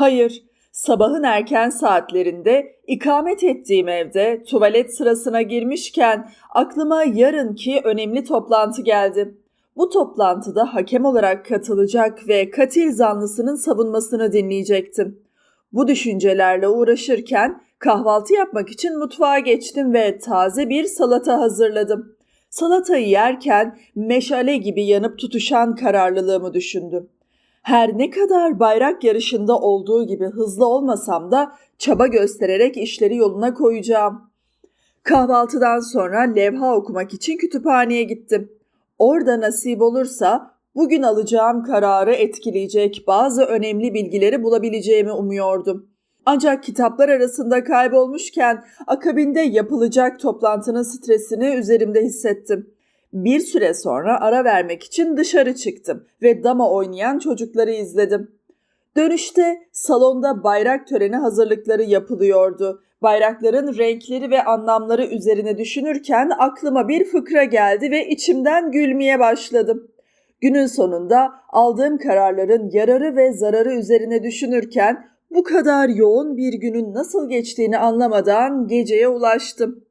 Hayır, sabahın erken saatlerinde ikamet ettiğim evde tuvalet sırasına girmişken aklıma yarınki önemli toplantı geldi. Bu toplantıda hakem olarak katılacak ve katil zanlısının savunmasını dinleyecektim. Bu düşüncelerle uğraşırken kahvaltı yapmak için mutfağa geçtim ve taze bir salata hazırladım. Salatayı yerken meşale gibi yanıp tutuşan kararlılığımı düşündüm. Her ne kadar bayrak yarışında olduğu gibi hızlı olmasam da çaba göstererek işleri yoluna koyacağım. Kahvaltıdan sonra levha okumak için kütüphaneye gittim. Orada nasip olursa bugün alacağım kararı etkileyecek bazı önemli bilgileri bulabileceğimi umuyordum. Ancak kitaplar arasında kaybolmuşken akabinde yapılacak toplantının stresini üzerimde hissettim. Bir süre sonra ara vermek için dışarı çıktım ve dama oynayan çocukları izledim. Dönüşte salonda bayrak töreni hazırlıkları yapılıyordu. Bayrakların renkleri ve anlamları üzerine düşünürken aklıma bir fıkra geldi ve içimden gülmeye başladım. Günün sonunda aldığım kararların yararı ve zararı üzerine düşünürken bu kadar yoğun bir günün nasıl geçtiğini anlamadan geceye ulaştım.